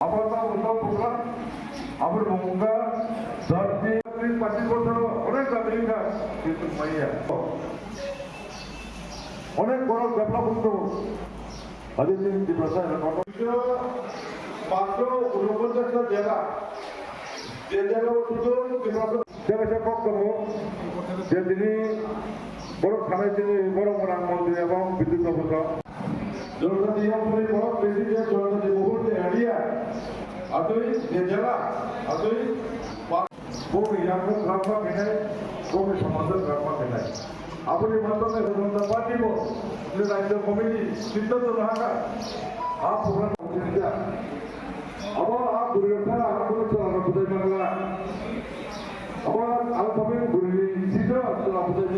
আপাতত উত্তম প্রোগ্রাম আমরা 뭔가 ধরতি পাঁচিশ বছর অনেক আমেরিকা কিন্তু মাইয়া অনেক বড় ডেভেলপমেন্ট অদিতিন দিবসা মাত্র উনপঞ্চাশটা জেলা যে জেলা বক্তব্য যে তিনি বড় খানায় তিনি বড় এবং বিদ্যুৎ অফিসার জনজাতি অঞ্চলে বড় বেশি যে জনজাতি বহুল যে এরিয়া আদই যে জেলা আদই বহু ইয়াঙ্গ গ্রামা মেনাই বহু সমাজ গ্রামা মেনাই আপনি মাধ্যমে জনতা পার্টি রাজ্য কমিটি সিদ্ধান্ত রাখা আপ প্রোগ্রাম আবার আপ দুর্গা আপনার চালানো বাংলা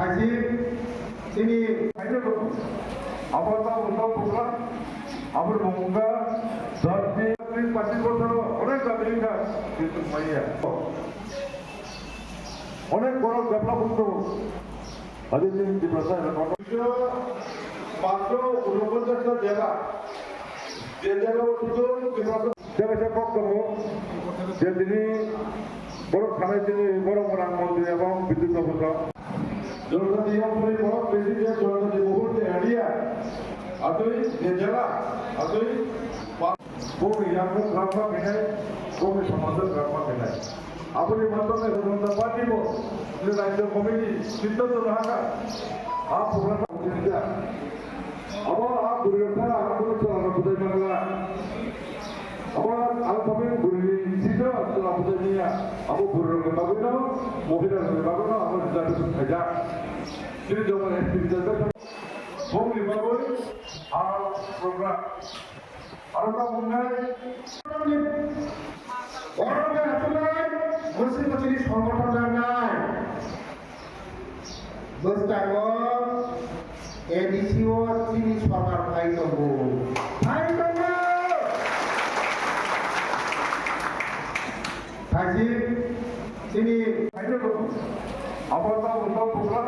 হাজি তিনি আবার তা উত্তম প্রোগ্রাম আমার 뭔가 ধরতি পঁচিশ বছর অনেক আমেরিকা কিন্তু মাইয়া। অনেক বড় ডেভেলপমেন্ট অদিতিন দিবসা মাত্র উনপঞ্চাশটা জেলা, যে জেলা জেলা বক্তব্য যে তিনি বড় খানায় তিনি বড় মন্ত্রী এবং বিদ্যুৎ অফিসার জনজাতি অঞ্চলে বড় বেশি যে জনজাতি বহুল যে এরিয়া আদই যে জেলা আদই বহু ইয়াঙ্গ গ্রামা মেনাই বহু সমাজের গ্রামা মেনাই আপনি মাধ্যমে জনতা পার্টি যে রাজ্য কমিটি সিদ্ধান্ত রাখা আপ প্রোগ্রাম হচ্ছে আবার আপ দুর্গা আপনার চালানো কোথায় বাংলা আবার আলফাবেট গুলি ছিল আসলে আমাদের নিয়ে আবু বুড়োকে পাবো না মহিলাকে পাবো না আমার যাতে যা তিনি যখন একটি সঙ্গী পাবো আর প্রোগ্রাম। আরও মনে হয় গরমে আসলে মুসলিম চিনি সংগঠন নাই। বুঝতাম এডিসিও চিনি সরকার তিনি তা উত্তম প্রোগ্রাম